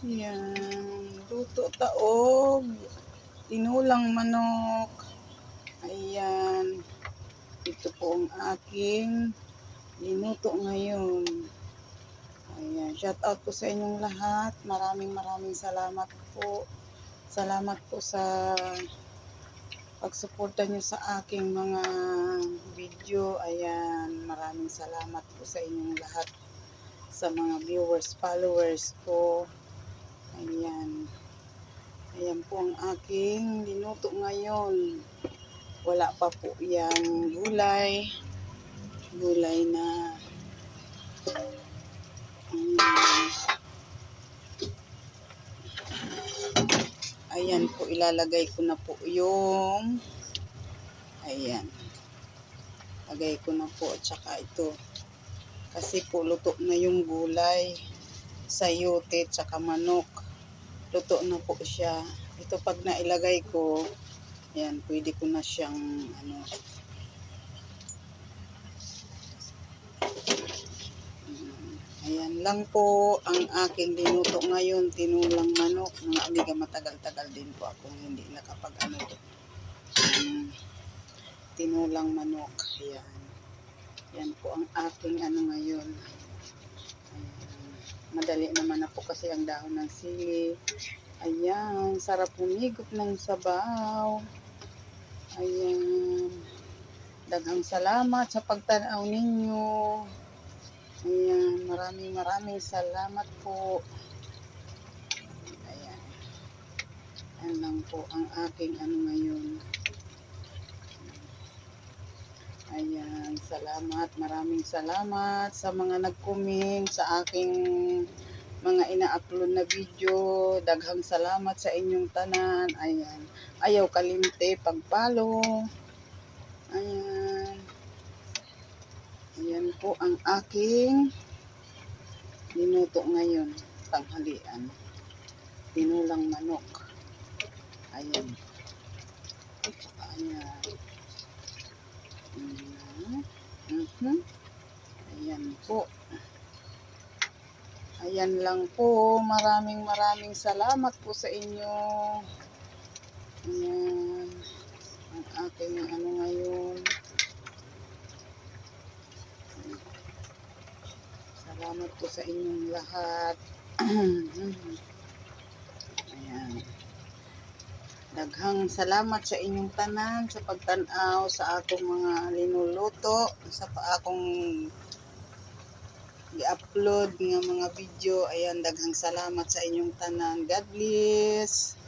Yan. Luto taog. Tinulang manok. Ayan. Ito po ang aking linuto ngayon. Ayan. Shout out po sa inyong lahat. Maraming maraming salamat po. Salamat po sa pagsuporta nyo sa aking mga video. Ayan. Maraming salamat po sa inyong lahat sa mga viewers, followers ko. Ayan. Ayan po ang aking linuto ngayon. Wala pa po yung gulay. Gulay na Ayan. Ayan po, ilalagay ko na po yung ayan. Lagay ko na po at saka ito. Kasi po luto na yung gulay sayote tsaka manok. Luto na po siya. Ito pag nailagay ko, ayan, pwede ko na siyang ano, Ayan lang po ang aking linuto ngayon, tinulang manok. Mga amiga, matagal-tagal din po akong hindi nakapag ano, um, tinulang manok. Ayan. Yan po ang aking ano. Madali naman na po kasi ang dahon ng sili. Ayan, sarap humigop ng sabaw. Ayan. Daghang salamat sa pagtanaw ninyo. Ayan, maraming maraming salamat po. Ayan. Ayan lang po ang aking ano ngayon. Ayan, salamat, maraming salamat sa mga nag-comment sa aking mga ina-upload na video. Daghang salamat sa inyong tanan. Ayan. Ayaw kalimte pag-follow. Ayan. Ayan po ang aking minuto ngayon. Tanghalian. Tinulang manok. Ayan. At saka ayan. Mhm. Ayan po. Ayan lang po. Maraming maraming salamat po sa inyo. Ayan. Ang aking ano ngayon. Salamat po sa inyong lahat. Ayan. Daghang salamat sa inyong tanan sa pagtanaw sa akong mga linuluto, sa akong i-upload nga mga video. Ayan, daghang salamat sa inyong tanan. God bless.